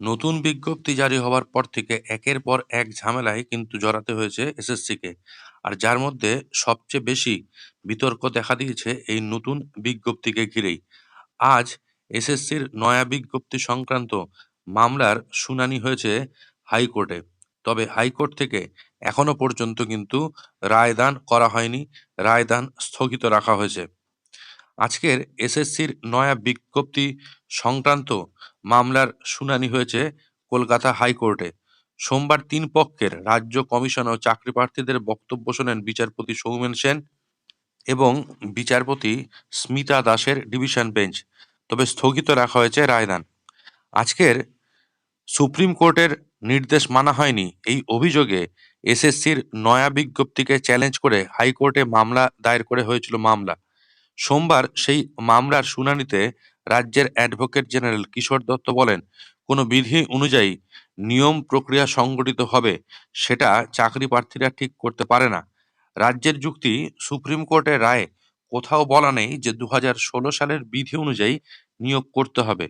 নতুন বিজ্ঞপ্তি জারি হওয়ার পর থেকে একের পর এক ঝামেলায় কিন্তু জড়াতে হয়েছে এসএসসিকে। আর যার মধ্যে সবচেয়ে বেশি বিতর্ক দেখা দিয়েছে এই নতুন বিজ্ঞপ্তিকে ঘিরেই। আজ এসএসসির নয়া বিজ্ঞপ্তি সংক্রান্ত মামলার শুনানি হয়েছে হাইকোর্টে। তবে হাইকোর্ট থেকে এখনও পর্যন্ত কিন্তু রায়দান করা হয়নি, রায়দান স্থগিত রাখা হয়েছে। আজকের এসএসসির নয়া বিজ্ঞপ্তি সংক্রান্ত মামলার শুনানি হয়েছে কলকাতা হাইকোর্টে। সোমবার তিন পক্ষের রাজ্য কমিশন ও চাকরি প্রার্থীদের বক্তব্য শোনেন বিচারপতি সৌমেন সেন এবং বিচারপতি স্মিতা দাসের ডিভিশন বেঞ্চ। তবে স্থগিত রাখা হয়েছে রায়দান। আজকের সুপ্রিম কোর্টের নির্দেশ মানা হয়নি। এই অভিযোগে এসএসসির নয়া বিজ্ঞপ্তিকে চ্যালেঞ্জ করে হাইকোর্টে মামলা দায়ের করে হয়েছিল মামলা। সোমবার সেই মামলার শুনানিতে রাজ্যের অ্যাডভোকেট জেনারেল কিশোর দত্ত বলেন, কোনো বিধি অনুযায়ী নিয়ম প্রক্রিয়া সংগঠিত হবে, সেটা চাকরি প্রার্থীরা ঠিক করতে পারে না। রাজ্যের যুক্তি, সুপ্রিম কোর্টের রায়ে কোথাও বলা নেই যে দু হাজার ষোলো সালের বিধি অনুযায়ী নিয়োগ করতে হবে।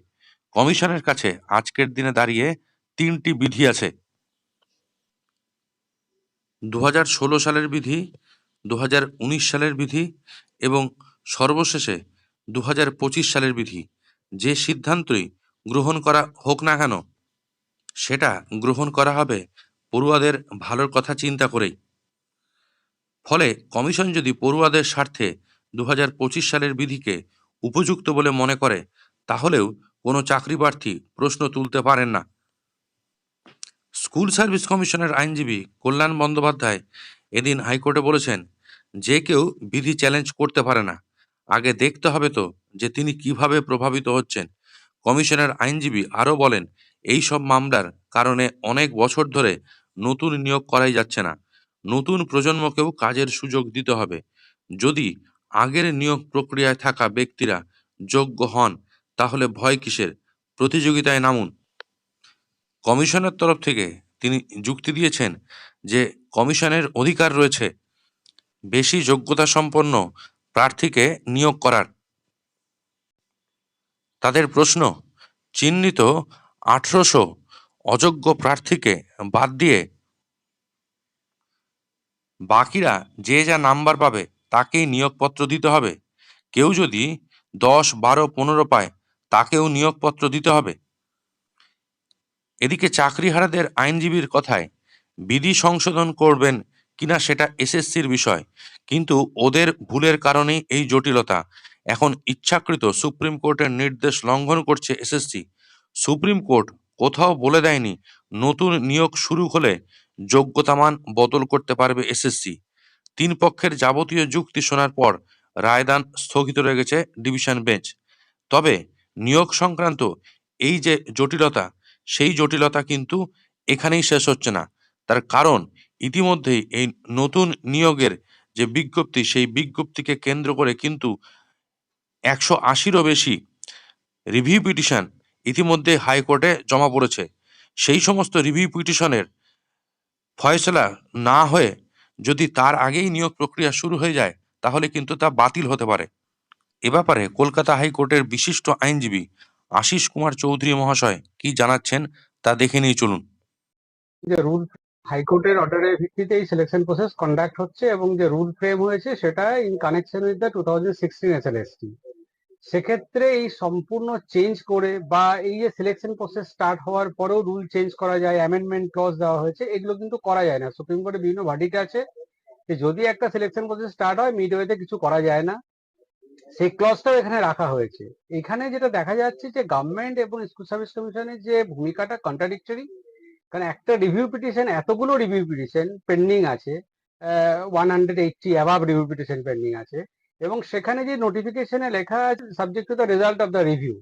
কমিশনের কাছে আজকের দিনে দাঁড়িয়ে তিনটি বিধি আছে। দু হাজার ষোলো সালের বিধি দু হাজার উনিশ সালের বিধি এবং সর্বশেষে দু হাজার পঁচিশ সালের বিধি, যে সিদ্ধান্তই গ্রহণ করা হোক না কেন, সেটা গ্রহণ করা হবে পড়ুয়াদের ভালোর কথা চিন্তা করেই। ফলে কমিশন যদি পড়ুয়াদের স্বার্থে দু হাজার পঁচিশ সালের বিধিকে উপযুক্ত বলে মনে করে, তাহলেও কোনো চাকরি প্রার্থী প্রশ্ন তুলতে পারেন না। স্কুল সার্ভিস কমিশনের আইনজীবী কল্যাণ বন্দ্যোপাধ্যায় এদিন হাইকোর্টে বলেছেন, যে কেউ বিধি চ্যালেঞ্জ করতে পারে না। আগে দেখতে হবে তো যে তিনি কীভাবে প্রভাবিত হচ্ছেন। কমিশনের আইনজীবী আরও বলেন, এই সব মামলার কারণে অনেক বছর ধরে নতুন নিয়োগ করাই যাচ্ছে না। নতুন প্রজন্মকেও কাজের সুযোগ দিতে হবে। যদি আগের নিয়োগ প্রক্রিয়ায় থাকা ব্যক্তিরা যোগ্য হন, তাহলে ভয় কিসের? প্রতিযোগিতায় নামুন। কমিশনের তরফ থেকে তিনি যুক্তি দিয়েছেন যে কমিশনের অধিকার রয়েছে। বেশি যোগ্যতা সম্পন্ন প্রার্থীকে নিয়োগ করার। তাদের প্রশ্ন, চিহ্নিত আঠারোশো অযোগ্য প্রার্থীকে বাদ দিয়ে বাকিরা যে যা নাম্বার পাবে তাকেই নিয়োগপত্র দিতে হবে। কেউ যদি দশ, বারো, পনেরো পায় তাকেও নিয়োগপত্র দিতে হবে। এদিকে চাকরিহারাদের আইনজীবীর কথায়, বিধি সংশোধন করবেন কিনা সেটা এসএসসির বিষয়। কিন্তু ওদের ভুলের কারণেই এই জটিলতা। এখন ইচ্ছাকৃত সুপ্রিম কোর্টের নির্দেশ লঙ্ঘন করছে এসএসসি। সুপ্রিম কোর্ট কোথাও বলে দেয়নি, নতুন নিয়োগ শুরু হলে যোগ্যতামান বদল করতে পারবে এসএসসি। তিন পক্ষের যাবতীয় যুক্তি শোনার পর রায়দান স্থগিত রেখেছে ডিভিশন বেঞ্চ। তবে নিয়োগ সংক্রান্ত এই যে জটিলতা, সেই জটিলতা কিন্তু এখানেই শেষ হচ্ছে না। তার কারণ ইতিমধ্যেই এই নতুন নিয়োগের যে বিজ্ঞপ্তি, সেই বিজ্ঞপ্তিকে কেন্দ্র করে কিন্তু একশো আশিরও বেশি রিভিউ পিটিশন ইতিমধ্যে হাইকোর্টে জমা পড়েছে। সেই সমস্ত রিভিউ পিটিশনের ফয়সলা না হয়ে যদি তার আগেই নিয়োগ প্রক্রিয়া শুরু হয়ে যায়, তাহলে কিন্তু তা বাতিল হতে পারে। এ ব্যাপারে কলকাতা হাইকোর্টের বিশিষ্ট আইনজীবী আশিস কুমার চৌধুরী মহাশয় কি জানাচ্ছেন তা দেখে নিয়ে চলুন। রুল হাইকোর্টের অর্ডারের ভিত্তিতে এই সিলেকশন প্রসেস কন্ডাক্ট হচ্ছে এবং যে রুল ফ্রেম হয়েছে সেটা in connection with the two thousand sixteen সেক্ষেত্রে এই সম্পূর্ণ চেঞ্জ করে বা এই যে সিলেকশন প্রসেস স্টার্ট হওয়ার পরেও রুল চেঞ্জ করা যায় অ্যামেন্ডমেন্ট ক্লজ দেওয়া হয়েছে, এগুলো কিন্তু করা যায় না। সুপ্রিম কোর্টে বিভিন্ন ভার্ডিক্ট আছে যে যদি একটা সিলেকশন প্রসেস স্টার্ট হয় মিডওয়েতে কিছু করা যায় না। সেই ক্লজটাও এখানে রাখা হয়েছে। এখানে যেটা দেখা যাচ্ছে যে গভর্নমেন্ট এবং স্কুল সার্ভিস কমিশনের যে ভূমিকাটা কন্ট্রাডিক্টরি কারণ একটা রিভিউ পিটিশন এতগুলো রিভিউ পিটিশন পেন্ডিং আছে one hundred eighty above review petition pending আছে, এবং সেখানে যে নোটিফিকেশনে লেখা আছে subject to the result of the review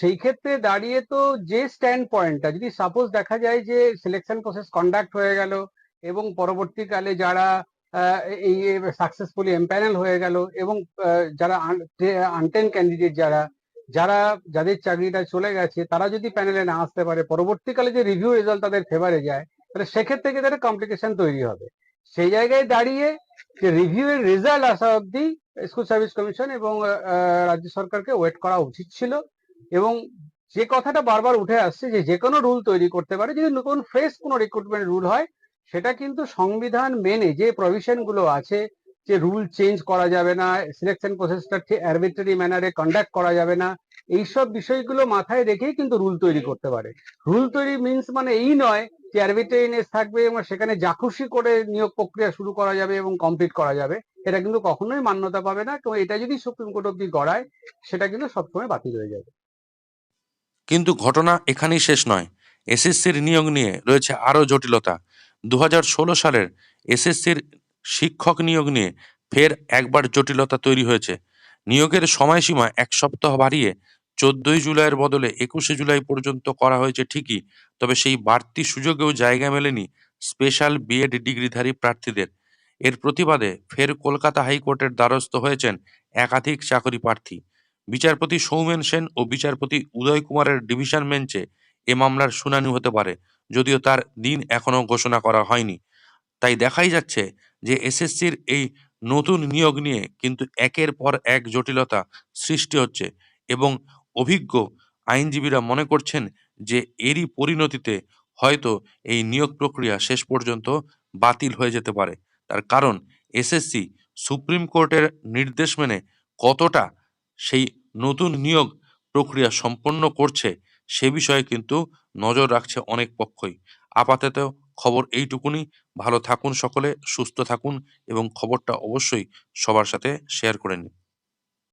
সেই ক্ষেত্রে দাঁড়িয়ে তো যে স্ট্যান্ড পয়েন্টটা যদি সাপোজ দেখা যায় যে সিলেকশন প্রসেস কন্ডাক্ট হয়ে গেল, এবং পরবর্তীকালে যারা এই সাকসেসফুলি এম্প্যানেল হয়ে গেল, এবং যারা আনটেন ক্যান্ডিডেট যারা যারা, যাদের চাকরিটা চলে গেছে, তারা যদি প্যানেলে না আসতে পারে, পরবর্তীকালে যে রিভিউ রেজাল্ট তাদের ফেভারে যায়, তাহলে সেক্ষেত্রে গিয়ে তাদের কমপ্লিকেশন তৈরি হবে। সেই জায়গায় দাঁড়িয়ে যে রিভিউ এর রেজাল্ট আসা অব্দি স্কুল সার্ভিস কমিশন এবং রাজ্য সরকারকে ওয়েট করা উচিত ছিল এবং যে কথাটা বারবার উঠে আসছে যে যে কোনো রুল তৈরি করতে পারে, যদি নতুন ফ্রেশ কোনো রিক্রুটমেন্ট রুল হয়, সেটা কিন্তু সংবিধান মেনে যে প্রভিশনগুলো আছে যে রুল চেঞ্জ করা যাবে না সিলেকশন প্রসেসটা ঠিক অ্যারবিট্রারি ম্যানারে কন্ডাক্ট করা যাবে না, এইসব বিষয়গুলো মাথায় রেখেই কিন্তু রুল তৈরি করতে পারে। রুল তৈরি মিন্স মানে এই নয় যে অ্যারবিট্রারিনেস থাকবে এবং সেখানে জাকুশি করে নিয়োগ প্রক্রিয়া শুরু করা যাবে এবং কমপ্লিট করা যাবে, এটা কিন্তু কখনোই মান্যতা পাবে না তো এটা যদি সুপ্রিম কোর্ট অব্দি গড়ায়, সেটা কিন্তু সবসময় বাতিল হয়ে যাবে। কিন্তু ঘটনা এখানেই শেষ নয়। এসএসসির নিয়োগ নিয়ে রয়েছে আরও জটিলতা। দু হাজার ষোলো সালের এসএসসির শিক্ষক নিয়োগ নিয়ে ফের একবার জটিলতা তৈরি হয়েছে। নিয়োগের সময়সীমা এক সপ্তাহ বাড়িয়ে চোদ্দই জুলাইয়ের বদলে একুশে জুলাই পর্যন্ত করা হয়েছে ঠিকই, তবে সেই বাড়তি সুযোগেও জায়গা মেলেনি স্পেশাল বিএড ডিগ্রিধারী প্রার্থীদের। এর প্রতিবাদে ফের কলকাতা হাইকোর্টের দ্বারস্থ হয়েছেন একাধিক চাকরি প্রার্থী। বিচারপতি সৌমেন সেন ও বিচারপতি উদয় কুমারের ডিভিশন বেঞ্চে এ মামলার শুনানি হতে পারে, যদিও তার দিন এখনও ঘোষণা করা হয়নি। তাই দেখাই যাচ্ছে যে এসএসসির এই নতুন নিয়োগ নিয়ে কিন্তু একের পর এক জটিলতা সৃষ্টি হচ্ছে এবং অভিজ্ঞ আইনজীবীরা মনে করছেন যে এরই পরিণতিতে হয়তো এই নিয়োগ প্রক্রিয়া শেষ পর্যন্ত বাতিল হয়ে যেতে পারে। তার কারণ এসএসসি সুপ্রিম কোর্টের নির্দেশ মেনে কতটা সেই নতুন নিয়োগ প্রক্রিয়া সম্পন্ন করছে সে বিষয়ে কিন্তু নজর রাখছে অনেক পক্ষই। আপাতত খবর এইটুকুনি ভালো থাকুন সকলে, সুস্থ থাকুন এবং খবরটা অবশ্যই সবার সাথে শেয়ার করে নিন।